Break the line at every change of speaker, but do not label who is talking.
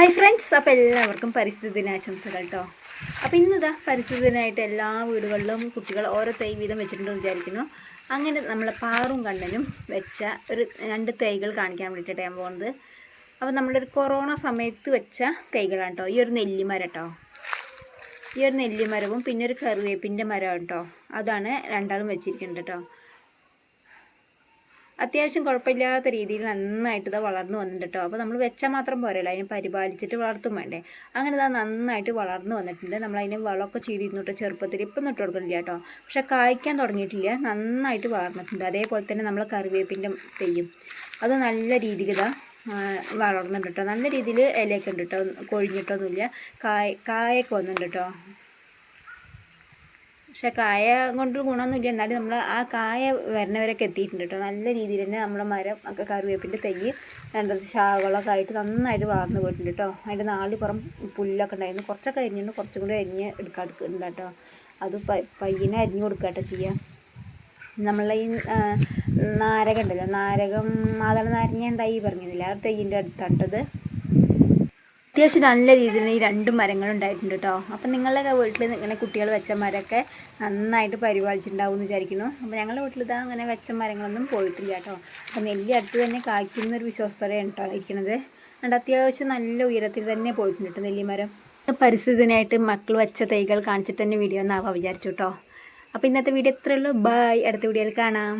Hi friends അപ്പോൾ എല്ലാവർക്കും പരിസ്ഥിതി ദിനാശംസകൾ കേട്ടോ അപ്പോൾ ഇന്നിതാ പരിസ്ഥിതി ദിനമായിട്ട് എല്ലാ വീടുകളിലും കുട്ടികൾ ഓരോ തൈ വീതം വെച്ചിട്ടുണ്ടെന്ന് വിചാരിക്കുന്നു. അങ്ങനെ നമ്മളെ പാറും കണ്ണനും വെച്ച ഒരു രണ്ട് തൈകൾ കാണിക്കാൻ വേണ്ടിയിട്ടാണ് ഞാൻ പോകുന്നത് അപ്പോൾ നമ്മളൊരു കൊറോണ സമയത്ത് വെച്ച തൈകളാണ് കേട്ടോ ഈ ഒരു നെല്ലിമരം കേട്ടോ ഈ ഒരു നെല്ലിമരവും പിന്നെ ഒരു കറിവേപ്പിന്റെ മരം കേട്ടോ അതാണ് രണ്ടാളും വെച്ചിരിക്കുന്നത് കേട്ടോ അത്യാവശ്യം കുഴപ്പമില്ലാത്ത രീതിയിൽ നന്നായിട്ട് ഇതാ വളർന്നു വന്നിട്ടുണ്ട് കേട്ടോ അപ്പോൾ നമ്മൾ വെച്ചാൽ മാത്രം പോരല്ലോ അതിനെ പരിപാലിച്ചിട്ട് വളർത്തും വേണ്ടേ. അങ്ങനെ ഇതാ നന്നായിട്ട് വളർന്നു വന്നിട്ടുണ്ട്. നമ്മൾ അതിനെ വളമൊക്കെ ചെയ്തിരുന്നിട്ട് ചെറുപ്പത്തിൽ ഇപ്പം ഇട്ട് കൊടുക്കുന്നില്ല കേട്ടോ പക്ഷെ കായ്ക്കാൻ തുടങ്ങിയിട്ടില്ല. നന്നായിട്ട് വളർന്നിട്ടുണ്ട്. അതേപോലെ തന്നെ നമ്മൾ കറിവേപ്പിന്റെ തെയ്യും. അത് നല്ല രീതിയിൽ ഇതാ വളർന്നിട്ടുണ്ട് കേട്ടോ നല്ല രീതിയിൽ ഇലയൊക്കെ ഉണ്ട് കേട്ടോ കൊഴിഞ്ഞിട്ടൊന്നുമില്ല. കായ കായൊക്കെ വന്നിട്ടുണ്ട് കേട്ടോ പക്ഷെ കായ കൊണ്ട് ഗുണമൊന്നുമില്ല. എന്നാലും നമ്മൾ ആ കായ വരുന്നവരൊക്കെ എത്തിയിട്ടുണ്ട് കേട്ടോ. നല്ല രീതിയിൽ തന്നെ നമ്മുടെ മരം ഒക്കെ കറിവേപ്പിന്റെ തൈ രണ്ടത് ശാഖകളൊക്കെ ആയിട്ട് നന്നായിട്ട് വളർന്നു പോയിട്ടുണ്ട് കേട്ടോ. അതിന്റെ നാല് പുറം പുല്ലൊക്കെ ഉണ്ടായിരുന്നു. കുറച്ചൊക്കെ അരിഞ്ഞുണ്ട് കുറച്ചും കൂടി അരിഞ്ഞ് എടുക്കാൻ എടുക്കുന്നുണ്ട് കേട്ടോ. അത് പയ്യനെ അരിഞ്ഞ് കൊടുക്കുക കേട്ടോ ചെയ്യാം. നമ്മളെ ഈ നാരകം ഉണ്ടല്ലോ. നാരകം മാതള നാരങ്ങ ഉണ്ടായി പറഞ്ഞിരുന്നില്ല ആ തൈയിന്റെ അടുത്താട്ടത് അത്യാവശ്യം നല്ല രീതിയിൽ ഈ രണ്ട് മരങ്ങൾ ഉണ്ടായിട്ടുണ്ട് കേട്ടോ അപ്പം നിങ്ങളുടെ വീട്ടിൽ ഇങ്ങനെ കുട്ടികൾ വെച്ച മരമൊക്കെ നന്നായിട്ട് പരിപാലിച്ചിട്ടുണ്ടാവും എന്ന് വിചാരിക്കുന്നു. അപ്പോൾ ഞങ്ങളുടെ വീട്ടിൽ ഇതാ അങ്ങനെ വെച്ച മരങ്ങളൊന്നും പോയിട്ടില്ല കേട്ടോ അപ്പം നെല്ലി അടുത്ത് തന്നെ കായ്ക്കുന്ന ഒരു വിശ്വാസത്തോടെയാണ് കേട്ടോ ഇരിക്കുന്നത്. അതുകൊണ്ട് അത്യാവശ്യം നല്ല ഉയരത്തിൽ തന്നെ പോയിട്ടുണ്ട് കേട്ടോ നെല്ലിമരം പരിസ്ഥിതിനായിട്ട് മക്കൾ വെച്ച തൈകൾ കാണിച്ചിട്ട് തന്നെ വീഡിയോ ഒന്നാവാം വിചാരിച്ചു കേട്ടോ അപ്പോൾ ഇന്നത്തെ വീഡിയോ എത്രയുള്ളൂ ബൈ. അടുത്ത വീഡിയോയിൽ കാണാം.